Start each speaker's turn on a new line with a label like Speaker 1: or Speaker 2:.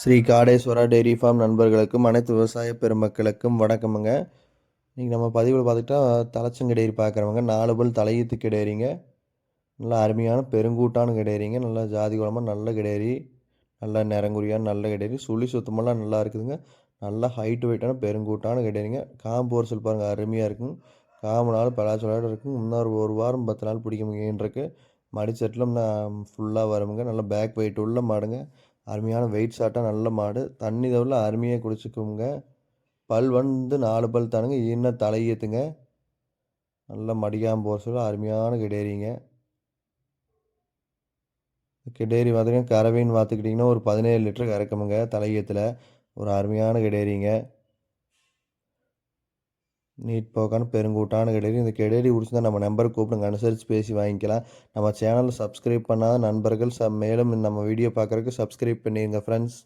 Speaker 1: Sri Kadeswara dairy farm நண்பர்களுக்கும் அனைத்து விவசாய பெருமக்களுக்கும் வணக்கமுங்க. இன்றைக்கி நம்ம பதிவில் பார்த்துட்டா தலைச்சங்க டெய்ரி பார்க்குறவங்க நாலு பல் தலையீத்து கிடையிறீங்க. நல்லா அருமையான பெருங்கூட்டான கிடையிறீங்க. நல்லா ஜாதி குளமாக நல்ல கிடையறி நல்லா நிறங்குறியான நல்ல கிடையறி சுழி சுத்தமெல்லாம் நல்லா இருக்குதுங்க. நல்லா ஹைட் வெயிட்டான பெருங்கூட்டான கிடையாரிங்க காம்பு ஒரு சொல் பாருங்கள் அருமையாக இருக்கும் காம்பு நாள் பலாச்சலாட இருக்கும் இன்னொரு ஒரு வாரம் பத்து நாள் பிடிக்க முடியுன்றக்கு மடிச்சட்டில் ஃபுல்லாக வருமுங்க. நல்லா பேக் வெயிட் உள்ள மாடுங்க. அருமையான வெயிட் சாட்டாக நல்ல மாடு. தண்ணி தவிர அருமையாக குடிச்சிக்குங்க. பல் வந்து நாலு பல் தானுங்க. இன்னும் தலையேற்றுங்க நல்லா மடிக்காமல் போகிற சொல்ல அருமையான கிடேரிங்க கிடேரி பார்த்தீங்கன்னா கறவைன்னு பார்த்துக்கிட்டிங்கன்னா ஒரு பதினேழு லிட்டர் கறக்குமுங்க தலையத்தில். ஒரு அருமையான கிடேரிங்க நீட் போக்கான பெருங்கூட்டான கிடையாது இந்த கெடேரி பிடிச்சிருந்தா நம்ம நம்பருக்கு கூப்பிடுங்க. அனுசரித்து பேசி வாங்கிக்கலாம். நம்ம சேனலில் சப்ஸ்கிரைப் பண்ணாத நண்பர்கள் ச மேலும் நம்ம வீடியோ பார்க்குறதுக்கு சப்ஸ்கிரைப் பண்ணிடுங்க ஃப்ரெண்ட்ஸ்